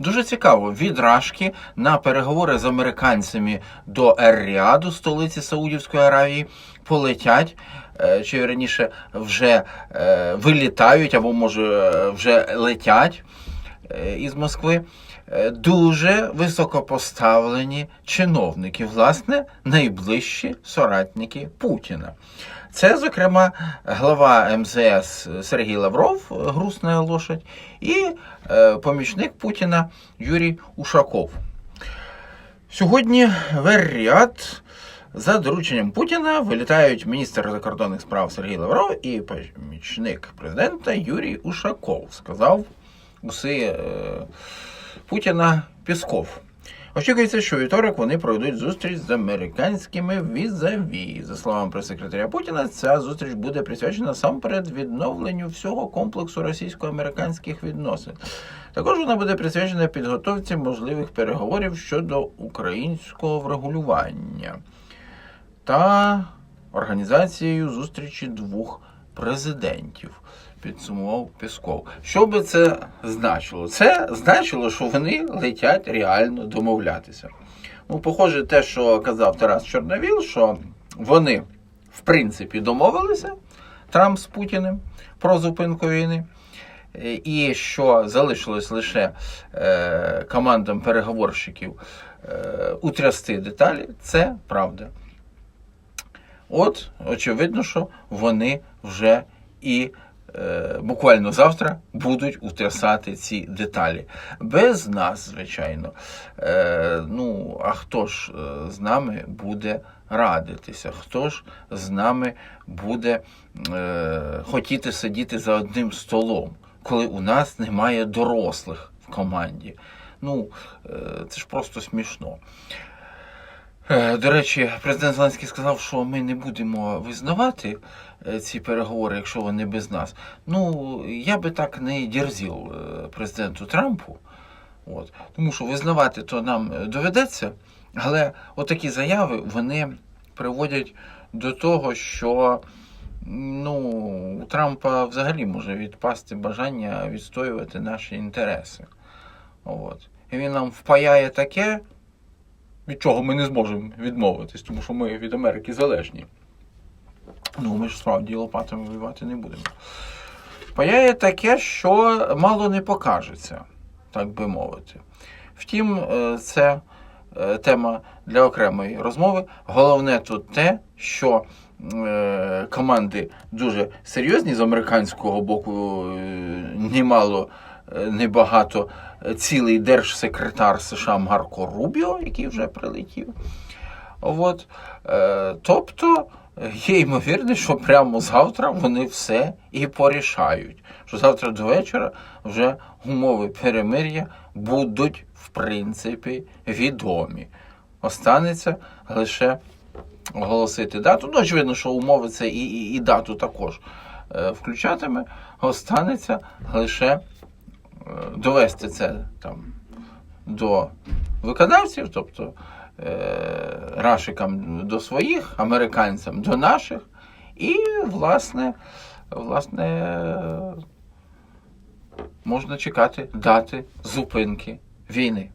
Дуже цікаво. Від Рашки на переговори з американцями до Ер-Ріаду, столиці Саудівської Аравії, полетять. е, Чи раніше вже е, вилітають, або може е, вже летять із Москви. е, Дуже високопоставлені чиновники, власне, найближчі соратники Путіна. Це, зокрема, глава МЗС Сергій Лавров, е, грустна лошадь, і е, помічник Путіна Юрій Ушаков. Сьогодні в Ер-Ріад за дорученням Путіна вилітають міністр закордонних справ Сергій Лавров і помічник президента Юрій Ушаков, сказав уси е, Путіна Пісков. Очікується, що вівторок вони проведуть зустріч з американськими візаві. За словами прес-секретаря Путіна, ця зустріч буде присвячена насамперед відновленню всього комплексу російсько-американських відносин. Також вона буде присвячена підготовці можливих переговорів щодо українського врегулювання та організацією зустрічі двох президентів. Підсумував Пісков. Що би це значило? Це значило, що вони летять реально домовлятися. Ну, похоже, те, що казав Тарас Чорновіл, що вони, в принципі, домовилися Трамп з Путіним про зупинку війни. І що залишилось лише е, командам переговорщиків е, утрясти деталі, це правда. От, очевидно, що вони вже і е, буквально завтра будуть утрясати ці деталі. Без нас, звичайно. Е, ну, а хто ж е, з нами буде радитися? Хто ж з нами буде е, хотіти сидіти за одним столом, коли у нас немає дорослих в команді? Ну, е, це ж просто смішно. Е, До речі, президент Зеленський сказав, що ми не будемо визнавати е, ці переговори, якщо вони без нас. Ну, я би так не дерзів е, президенту Трампу. От. Тому що визнавати то нам доведеться, але отакі заяви вони приводять до того, що ну, у Трампа взагалі може відпасти бажання відстоювати наші інтереси. От. І він нам впаяє таке, від чого ми не зможемо відмовитись, тому що ми від Америки залежні. Ну, ми ж справді лопатами воювати не будемо. Паяє таке, що мало не покажеться, так би мовити. Втім, е, це е, тема для окремої розмови. Головне тут те, що е, команди дуже серйозні з американського боку, немало, небагато е, цілий держсекретар США Марко Рубіо, який вже прилетів. От. Е, тобто є ймовірність, що прямо завтра вони все і порішають. Що завтра до вечора вже умови перемир'я будуть, в принципі, відомі. Останеться лише оголосити дату. Ну, очевидно, що умови це і, і, і дату також е, включатиме. Останеться лише довести це там до виконавців, тобто е, рашикам до своїх, американцям до наших, і, власне, власне, е, можна чекати дати зупинки війни.